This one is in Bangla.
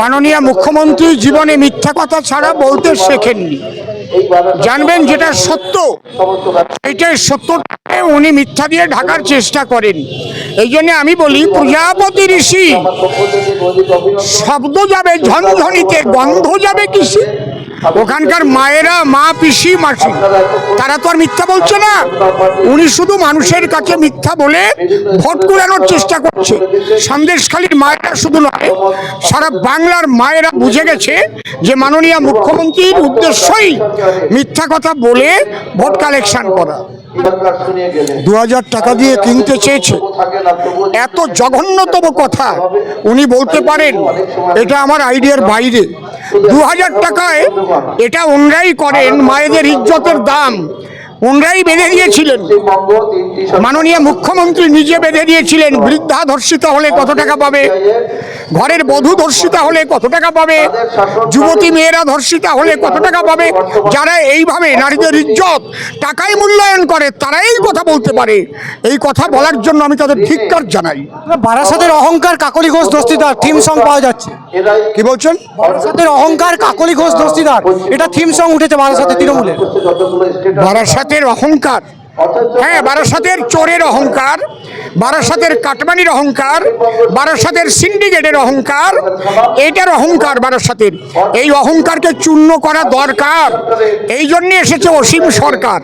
মাননীয় মুখ্যমন্ত্রী জীবনে মিথ্যা কথা ছাড়া বলতে শেখেননি। জানবেন যেটা সত্য এটাই সত্যটাকে উনি মিথ্যা দিয়ে ঢাকার চেষ্টা করেন। এই জন্য আমি বলি প্রজাপতি ঋষি শব্দ যাবে ঝনঝনিতে গন্ধ যাবে কিসে? ওখানকার মায়েরা, মা, পিসি, মাসি, তারা তো আর মিথ্যা বলছে না। উনি শুধু মানুষের কাছে মিথ্যা বলে ভোট কুড়ানোর চেষ্টা করছে। সন্দেশখালীর মায়েরা শুধু নয়, সারা বাংলার মায়েরা বুঝে গেছে যে মাননীয় মুখ্যমন্ত্রীর উদ্দেশ্যই মিথ্যা কথা বলে ভোট কালেকশন করা। দু হাজার টাকা দিয়ে কিনতে চেয়েছে। এত জঘন্যতম কথা উনি বলতে পারেন, এটা আমার আইডিয়ার বাইরে। দু হাজার টাকায় এটা ওনরাই করেন মায়েদের ইজ্জতের দাম ওনরাই বেঁধে দিয়েছিলেন। মাননীয় মুখ্যমন্ত্রী নিজে বেঁধে দিয়েছিলেন বৃদ্ধা ধর্ষিত হলে কত টাকা পাবে? ঘরের বধূ ধর্ষিতা হলে কত টাকা পাবে? যুবতী মেয়েরা ধর্ষিতা হলে কত টাকা পাবে? যারা এইভাবে নারীদের ইজ্জত টাকায় মূল্যায়ন করে তারাই কথা বলতে পারে। এই কথা বলার জন্য আমি তাদের ধিক্কার জানাই। বারাসাতের অহংকার কাকলি ঘোষ দস্তিদার থিম সং পাওয়া যাচ্ছে। কি বলছেন? বারাসাতের অহংকার কাকলি ঘোষ দস্তিদার এটা থিম সং উঠেছে বারাসাতের তৃণমূলের। বারাসাতের অহংকার। হ্যাঁ বারাসাতের চোরের অহংকার। বারাসাতের কাটমানির অহংকার, বারাসাতের সিন্ডিকেটের অহংকার এটার অহংকার বারাসাতের। এই অহংকারকে চূর্ণ করা দরকার। এই জন্যে এসেছে অসীম সরকার।